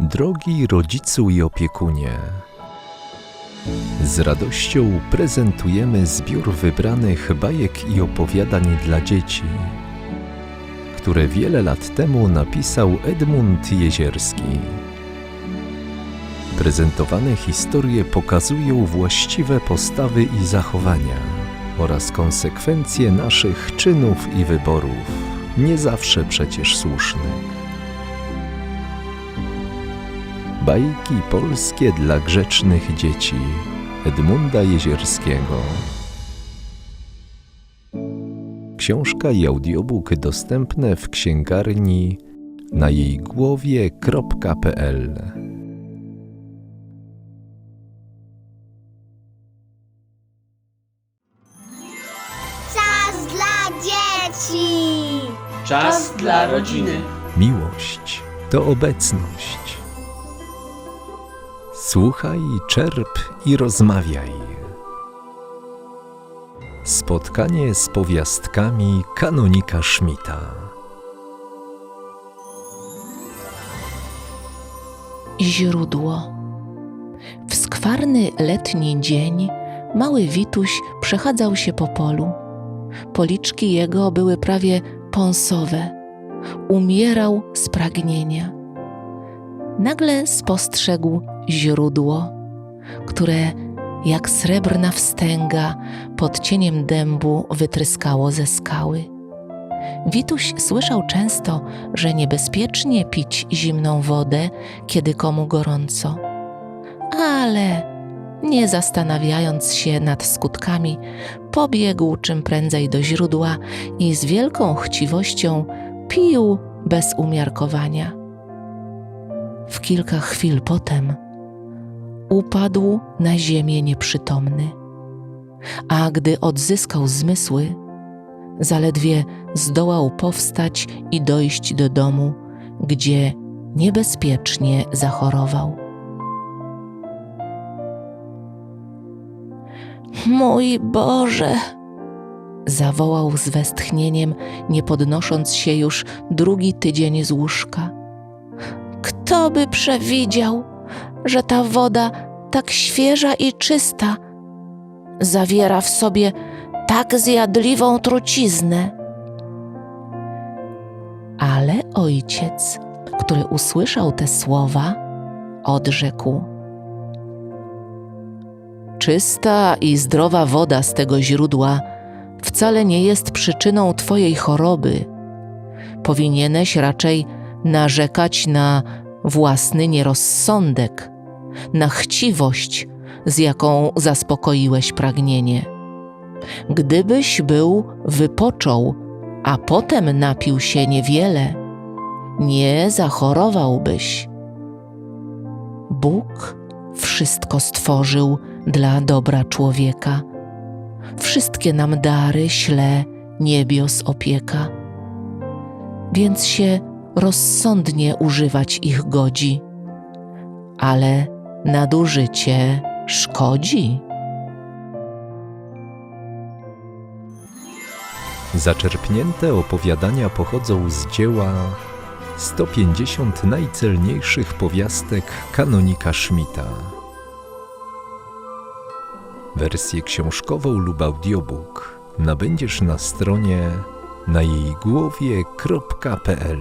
Drogi rodzicu i opiekunie, z radością prezentujemy zbiór wybranych bajek i opowiadań dla dzieci, które wiele lat temu napisał Edmund Jezierski. Prezentowane historie pokazują właściwe postawy i zachowania oraz konsekwencje naszych czynów i wyborów, nie zawsze przecież słusznych. Bajki polskie dla grzecznych dzieci Edmunda Jezierskiego. Książka i audiobook dostępne w księgarni na jej głowie.pl. Czas dla dzieci! Czas dla rodziny. Miłość to obecność. Słuchaj, czerp i rozmawiaj. Spotkanie z powiastkami kanonika Schmidta. Źródło. W skwarny letni dzień mały Wituś przechadzał się po polu. Policzki jego były prawie pąsowe. Umierał z pragnienia. Nagle spostrzegł źródło, które jak srebrna wstęga pod cieniem dębu wytryskało ze skały. Wituś słyszał często, że niebezpiecznie pić zimną wodę, kiedy komu gorąco. Ale nie zastanawiając się nad skutkami, pobiegł czym prędzej do źródła i z wielką chciwością pił bez umiarkowania. W kilka chwil potem upadł na ziemię nieprzytomny, a gdy odzyskał zmysły, zaledwie zdołał powstać i dojść do domu, gdzie niebezpiecznie zachorował. Mój Boże! zawołał z westchnieniem, nie podnosząc się już drugi tydzień z łóżka. Kto by przewidział, że ta woda tak świeża i czysta zawiera w sobie tak zjadliwą truciznę? Ale ojciec, który usłyszał te słowa, odrzekł: Czysta i zdrowa woda z tego źródła wcale nie jest przyczyną Twojej choroby. Powinieneś raczej narzekać na własny nierozsądek, na chciwość, z jaką zaspokoiłeś pragnienie. Gdybyś był wypoczął, a potem napił się niewiele, nie zachorowałbyś. Bóg wszystko stworzył dla dobra człowieka. Wszystkie nam dary śle niebios opieka. Więc się rozsądnie używać ich godzi, ale nadużycie szkodzi. Zaczerpnięte opowiadania pochodzą z dzieła 150 najcelniejszych powiastek kanonika Schmidta. Wersję książkową lub audiobook nabędziesz na stronie na jej głowie.pl.